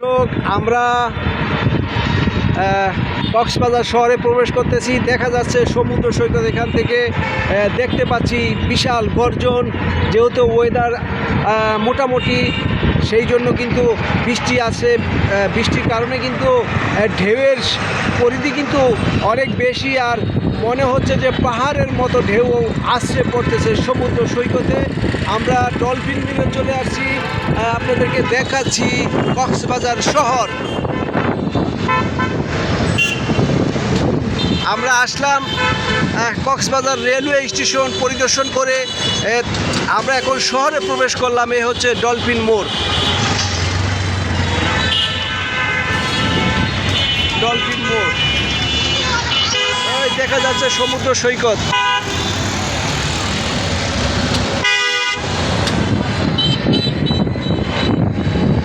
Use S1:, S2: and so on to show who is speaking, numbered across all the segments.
S1: দর্শক, আমরা কক্সবাজার শহরে প্রবেশ করতেছি। দেখা যাচ্ছে সমুদ্র সৈকত এখান থেকে দেখতে পাচ্ছি বিশাল গর্জন। যেহেতু ওয়েদার মোটামুটি সেই জন্য কিন্তু বৃষ্টি আছে বৃষ্টির কারণে কিন্তু ঢেউয়ের পরিধি কিন্তু অনেক বেশি আর মনে হচ্ছে যে পাহাড়ের মতো ঢেউ আসছে পড়তেছে সমুদ্র সৈকতে। আমরা ডলফিন মিলে চলে আসছি আপনাদেরকে দেখাচ্ছি কক্সবাজার শহর। আমরা আসলাম কক্সবাজার রেলওয়ে স্টেশন পরিদর্শন করে আমরা এখন শহরে প্রবেশ করলাম, এ হচ্ছে ডলফিন মোড়। ডলফিন মোড়। দেখা যাচ্ছে সমুদ্র সৈকত।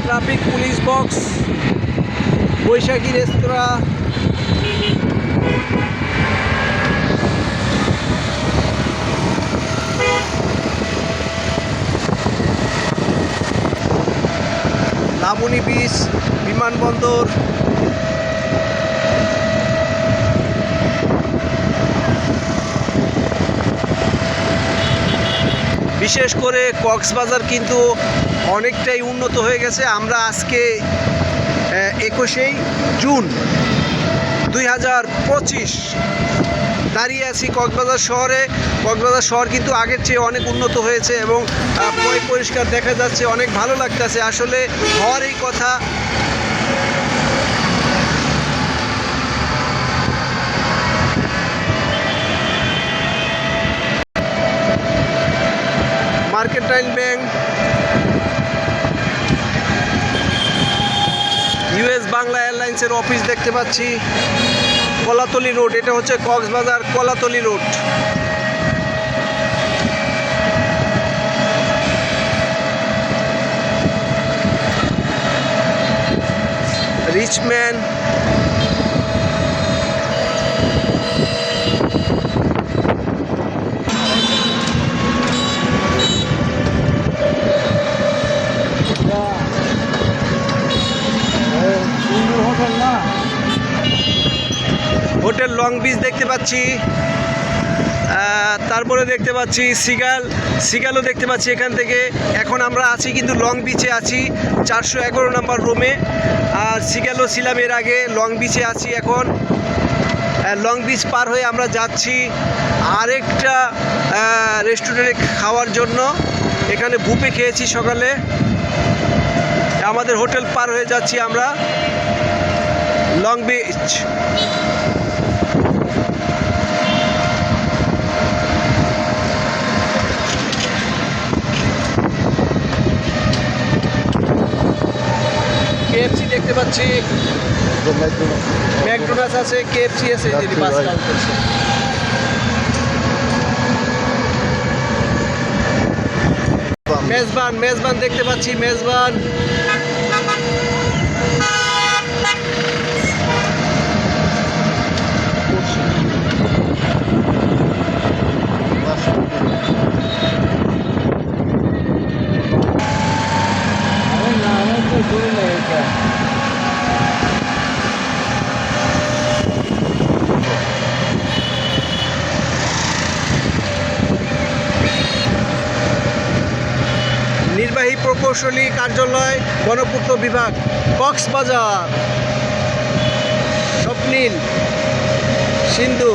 S1: ট্রাফিক পুলিশ বক্স, বৈশাখী রেস্তোরাঁ লাবণী বিচ বিমানবন্দর। বিশেষ করে কক্সবাজার কিন্তু অনেকটাই উন্নত হয়ে গেছে। আমরা আজকে একুশেই জুন দুই হাজার পঁচিশ। দাঁড়িয়ে আছি কক্সবাজার শহরে। কক্সবাজার শহর কিন্তু আগের চেয়ে অনেক উন্নত হয়েছে এবং পয় পরিষ্কার দেখা যাচ্ছে, অনেক ভালো লাগতেছে। আসলে হওয়ার এই কথা মার্কেন্টাইল ব্যাংক ইউএস বাংলা এয়ারলাইন্সের অফিস দেখতে পাচ্ছি। কলাতলি রোড এটা হচ্ছে Cox's Bazar Kolatoli road. Richman hotel long beach দেখতে পাচ্ছি। তারপরে দেখতে পাচ্ছি সিগাল। সিগালও দেখতে পাচ্ছি এখান থেকে। এখন আমরা আছি কিন্তু লং বিচে আছি, চারশো এগারো নম্বর রুমে। আর সিগালও ছিলাম এর আগে, লং বিচে আছি এখন। লং বিচ পার হয়ে আমরা যাচ্ছি আরেকটা রেস্টুরেন্টে খাওয়ার জন্য। এখানে বুপে খেয়েছি সকালে। আমাদের হোটেল পার হয়ে যাচ্ছি আমরা। লং বিচ কেএফসি দেখতে পাচ্ছি। ম্যাকডোনাস আছে কেএফসি আছে যদি বাস কাউন্ট করছে। মেজবান মেজবান দেখতে পাচ্ছি মেজবান। প্রকৌশলী কার্যালয় গণপূর্ত বিভাগ কক্সবাজার স্বপ্নিল সিন্ধু।